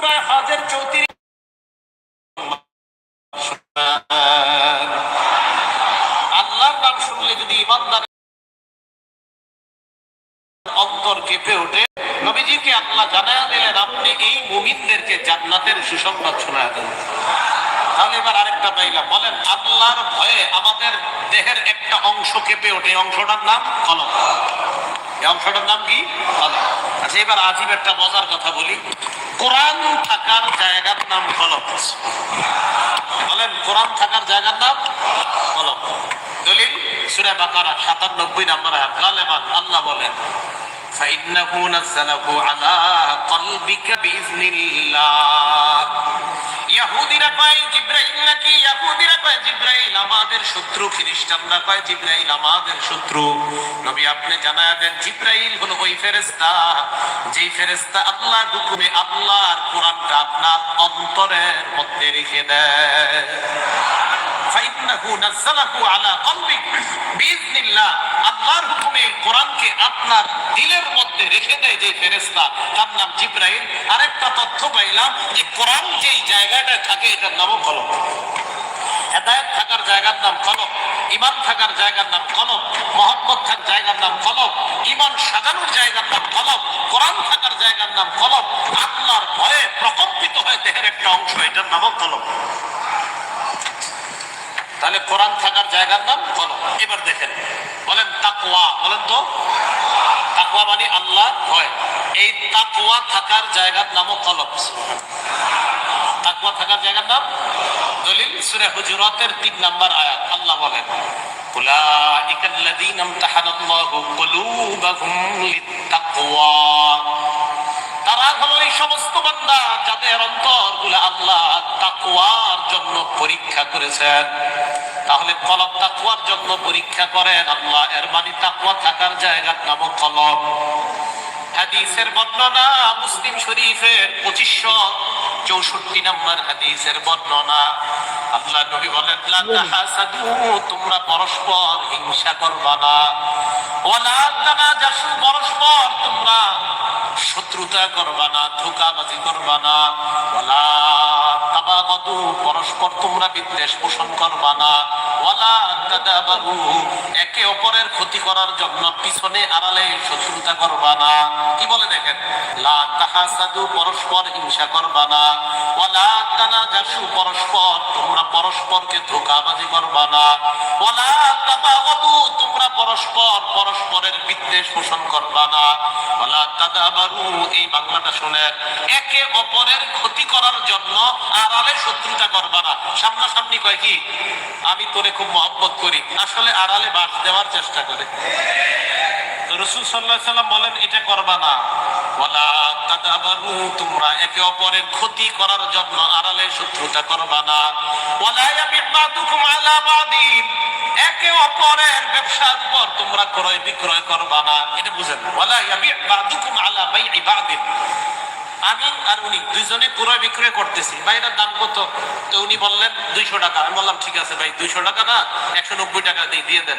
সূরা হজের 34 আল্লাহর নাম শুনলে যদি ইমানদার অন্তর কেঁপে ওঠে, নবীজিকে আল্লাহ জানায়া দিলেন, আপনি এই মুমিনদেরকে জান্নাতের সুসংবাদ শোনায় দেন। তাহলে এবার আরেকটা পাইলাম বলেন, আল্লাহর ভয়ে আমাদের দেহের একটা অংশ কেঁপে ওঠে। অংশটার নাম কলম। এই অংশটার নাম কি? কলম। আচ্ছা এবার আজীব একটা মজার কথা বলি। কোরআন থাকার জায়গার নাম কলম বলেন কোরআন থাকার জায়গার নাম কলম দলিল সূরা বাকারা 97 নম্বর আয়াত গালেবান আল্লাহ বলেন فإنه نزله على قلبك بإذن الله ইহুদিরা কয়, জিব্রাইল নাকি? ইয়াহুদিরা কয়, জিব্রাইল আমাদের শত্রু, খ্রিস্টানরা কয়, জিব্রাইল আমাদের শত্রু। নবী আপনি জানায় দেন জিব্রাইল হলো ওই ফেরেশতা, যেই ফেরেশতা আল্লাহর হুকুমে আল্লাহর কোরআনটা আপনার অন্তরের মধ্যে রেখে দেয়। ফাইন্নাহু নাযালাহু আপনার দিলের মধ্যে রেখে দেয় যে ফেরেশতা। তার নাম জিবরাইল। আরেকটা তথ্য পাইলাম যে কোরআন যেই জায়গাটা থাকে, এটার নামও কলম। হেদায়েত থাকার জায়গার নাম কলম। ইমান থাকার জায়গার নাম কোরআন থাকার জায়গার নাম কলম এবার দেখেন, বলেন তাকুয়া বলেন তো। তাকুয়া মানে আল্লাহ হয় এই তাকুয়া থাকার জায়গার কলম থাকার জায়গার নাম? দলিল, সূরা হুজুরাতের নাম্বার আয়াত। আল্লাহ বলেন উলাইকাল্লাযীনা ইমতাহানাল্লাহু কুলুবাহুম লিত যাদের অন্তরগুলো আল্লাহ তাকুয়ার জন্য পরীক্ষা করেছেন। তাহলে কলম তাকুয়ার জন্য পরীক্ষা করেন আল্লাহ। এর মানে তাকুয়া থাকার জায়গার নাম কলম হাদিসের বর্ণনা মুসলিম শরীফের পঁচিশশো চৌষট্টি নম্বর হাদিসের বর্ণনা। আল্লাহ নবী বলেন তোমরা পরস্পর হিংসা করবা না। তানাজাসু, পরস্পর তোমরা শত্রুতা করবা না ধোকাবাজি করবা না। ওয়ালা তাবাগাদু পরস্পর তোমরা বিদ্বেষ পোষণ করবা না। ওয়ালা তাদাবারু, একে অপরের ক্ষতি করার জন্য পিছনে আড়ালে শত্রুতা করবা না। কি বলে দেখেন? লা তাহাসাদু, পরস্পর হিংসা করবা না। ওয়ালা তানাজাসু, পরস্পর, তোমরা পরস্পরকে ধোকাবাজি না। ওয়ালা তোমরা পরস্পর, পরস্পরের বিদ্বেষ পোষণ না। ওয়ালা এই বাংলাটা শুনেন একে অপরের ক্ষতি করার জন্য আড়ালে শত্রুতা করবা না। সামনাসামনি কয় কি, আমি তোরে খুব মহব্বত করি। আসলে আড়ালে বাস দেওয়ার চেষ্টা করে। রসুল সাল্লাহ সাল্লাম বলেন, এটা করবা না। তাদাবারু, তোমরা একে অপরের ক্ষতি করার জন্য আড়ালে শত্রুতা করবা না। একে অপরের ব্যবসার উপর তোমরা ক্রয় বিক্রয় করবা না। এটা বুঝেন। ওয়ালা ইয়াবিবাদুকুম আলা বাইই বাদিন আমি আর উনি দুইজনে ক্রয় বিক্রয় করতেছি। ভাই, এটার দাম কত? তো উনি বললেন দুইশো টাকা। আমি বললাম, ঠিক আছে ভাই, দুইশো টাকা না, একশো নব্বই টাকা দিয়ে দিয়ে দেন।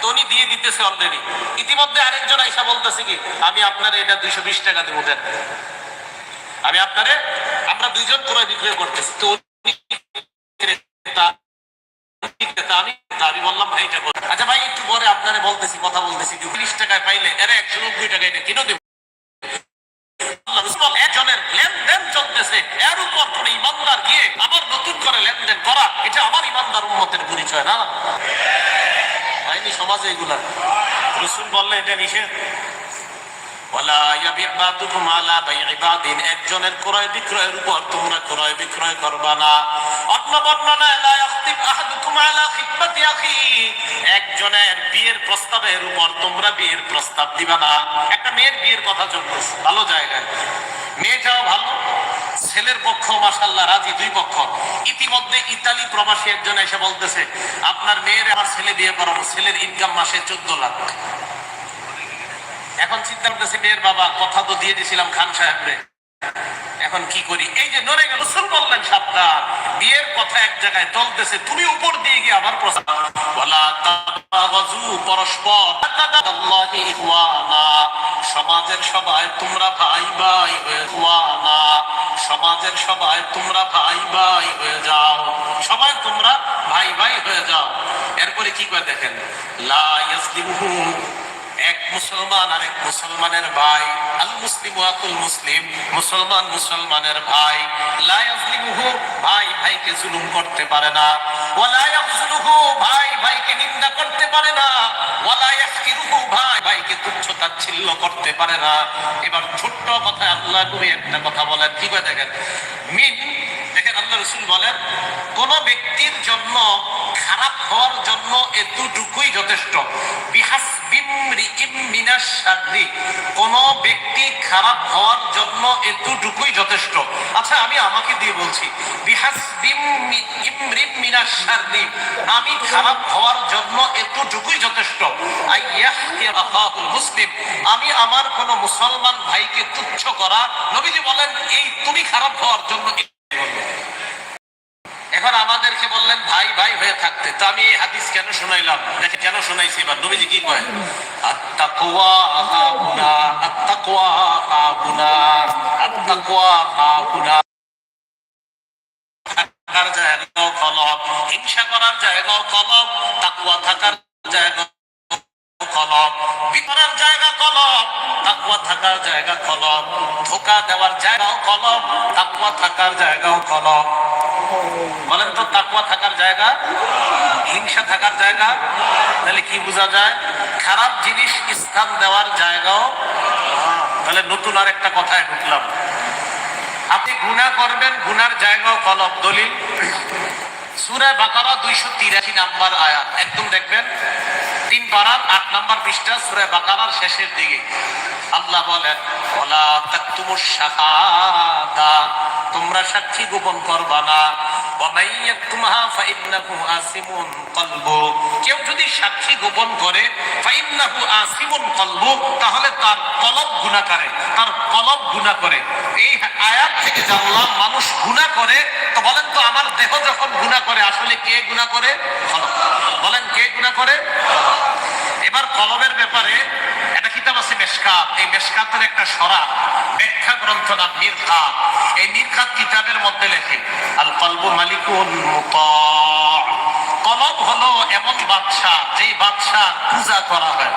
তো উনি দিয়ে দিতেছে অলরেডি ইতিমধ্যে আরেকজন আইসা বলতেছে কি, আমি আপনার এটা দুইশো বিশ টাকা দেবো, দেন। আমি আপনারে, আমরা দুইজন ক্রয় বিক্রয় করতেছি। তো আমি আমি বললাম, ভাই, এটা। আচ্ছা ভাই, একটু পরে আপনারে বলতেছি, কথা বলতেছি। তিরিশ টাকায় পাইলে, এরা একশো নব্বই টাকা এটা কিনে দেবো আল্লাহ রাসূল একজনের লেনদেন চলতেছে এর উপর কোন ইমানদার গিয়ে আবার নতুন করে লেনদেন করা এটা আমার ইমানদার উন্মতের পরিচয় না? হয়নি সমাজে এগুলা। রসুল বললে এটা নিষেধ। একজনের ক্রয় বিক্রয়ের উপর তোমরা ক্রয় বিক্রয় করবা না। অন্য বর্ণনায় একজনের বিয়ের প্রস্তাবের উপর তোমরা বিয়ের প্রস্তাব দিবা না। একটা মেয়ের বিয়ের কথা চলতেছে ভালো জায়গায়। ছেলের পক্ষ মাসাল্লাহ রাজি দুই পক্ষ। ইতিমধ্যে ইতালি প্রবাসী একজন এসে বলতেছে, আপনার মেয়ের আমার ছেলে বিয়ে করাবো, ছেলের ইনকাম মাসে চোদ্দ লাখ। এখন চিন্তা করতেছি, মেয়ের বাবা, কথা তো দিয়ে দিয়েছিলাম খান সাহেবরে। এখন কি করি? এই যে নরে গেল রসুল বললেন সাবধান। বিয়ের কথা এক জায়গায় চলতেছে, তুমি উপর দিয়ে গিয়ে আবার প্রস্তাব পরস্পর সমাজের সবাই, তোমরা ভাই ভাই সমাজের সবাই তোমরা ভাই ভাই হয়ে যাও। সবাই তোমরা ভাই ভাই হয়ে যাও। এরপরে কি করে দেখেন? লা এক মুসলমান আর এক মুসলমানের ভাই। আল মুসলিম আকুল মুসলিম, মুসলমান মুসলমানের ভাই। লা ইয়াজলিমুহু ভাই ভাইকে জুলুম করতে পারে না। ওয়ালা ইয়াখজুলুহু ভাই ভাইকে নিন্দা পারে না। ভাই। তুচ্ছ করতে পারে না। এবার ছোট্ট কথা আল্লাহ একটা কথা বলেন। কি দেখেন? দেখেন আল্লাহ বলেন, কোন ব্যক্তির জন্য খারাপ হওয়ার জন্য এতটুকুই যথেষ্ট বিহাস কোন ব্যক্তি খারাপ হওয়ার জন্য এতটুকুই যথেষ্ট। আচ্ছা আমি আমাকে দিয়ে বলছি আমি খারাপ হওয়ার জন্য এতটুকুই যথেষ্ট। মুসলিম, আমি আমার কোন মুসলমান ভাইকে তুচ্ছ করা, নবীজি বলেন, এই তুমি খারাপ হওয়ার জন্য এখন আমাদেরকে বললেন ভাই ভাই হয়ে থাকতে তো আমি এই হাদিস কেন শোনাইলাম? দেখে কেন শোনাইছি এবার? নবীজি কি কয়? থাকার জায়গাও হিংসা করার জায়গাও তাকওয়া থাকার জায়গা কলব বিতরার জায়গা তাকওয়া থাকার জায়গা কলব ধোকা দেওয়ার জায়গাও কলব তাকওয়া থাকার জায়গাও কলব বলেন তো তাকুয়া থাকার জায়গা? হিংসা থাকার জায়গা, তাহলে কি বোঝা যায়? খারাপ জিনিস স্থান দেওয়ার জায়গাও। তাহলে নতুন আর একটা কথায় ঢুকলাম। আপনি গুণা করবেন, গুনার জায়গাও কলব, দলিল। সুরে বাকারা দুইশো তিরাশি নাম্বার আয়াত। একদম দেখবেন? তিন পারার আট নাম্বার পৃষ্ঠা সুরে বাকারার শেষের দিকে। আল্লাহ বলেন ওলা তাকতুমুশ শাহাদা। তোমরা সাক্ষী গোপন করবা না। কেউ যদি সাক্ষী গোপন করে তাহলে তার কলব গুনাহ করে, তার কলব গুনাহ করে। এই আয়াত থেকে জানলাম মানুষ গুনাহ করে, তো বলেন তো আমার দেহ যখন গুনাহ করে, আসলে কে গুনাহ করে? বলেন কে গুনাহ করে? এবার কলবের ব্যাপারে একটা কিতাব আছে মেশকাত। এই মেশকাতের একটা সরা, ব্যাখ্যা গ্রন্থ নাম মিরকাত। এই মিরকাত কিতাবের মধ্যে লেখে, আল কলবু মালিকুল কলব হলো এমন বাদশা যেই বাদশা পূজা করা হয়।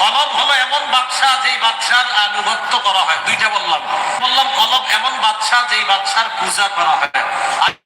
কলব হলো এমন বাদশা যেই বাদশার আনুগত্য করা হয়। দুইটা বললাম। বললাম, কলব এমন বাদশা যেই বাদশার পূজা করা হয়।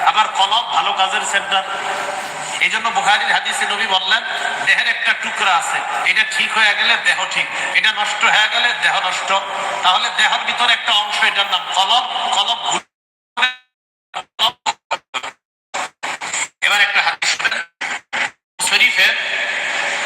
কাজের সেন্টার এই জন্য বুখারির হাদিসে নবী বললেন, দেহের একটা টুকরা আছে, এটা ঠিক হয়ে গেলে দেহ ঠিক, এটা নষ্ট হয়ে গেলে দেহ নষ্ট। তাহলে দেহের ভিতরে একটা অংশ, এটার নাম কলম কলব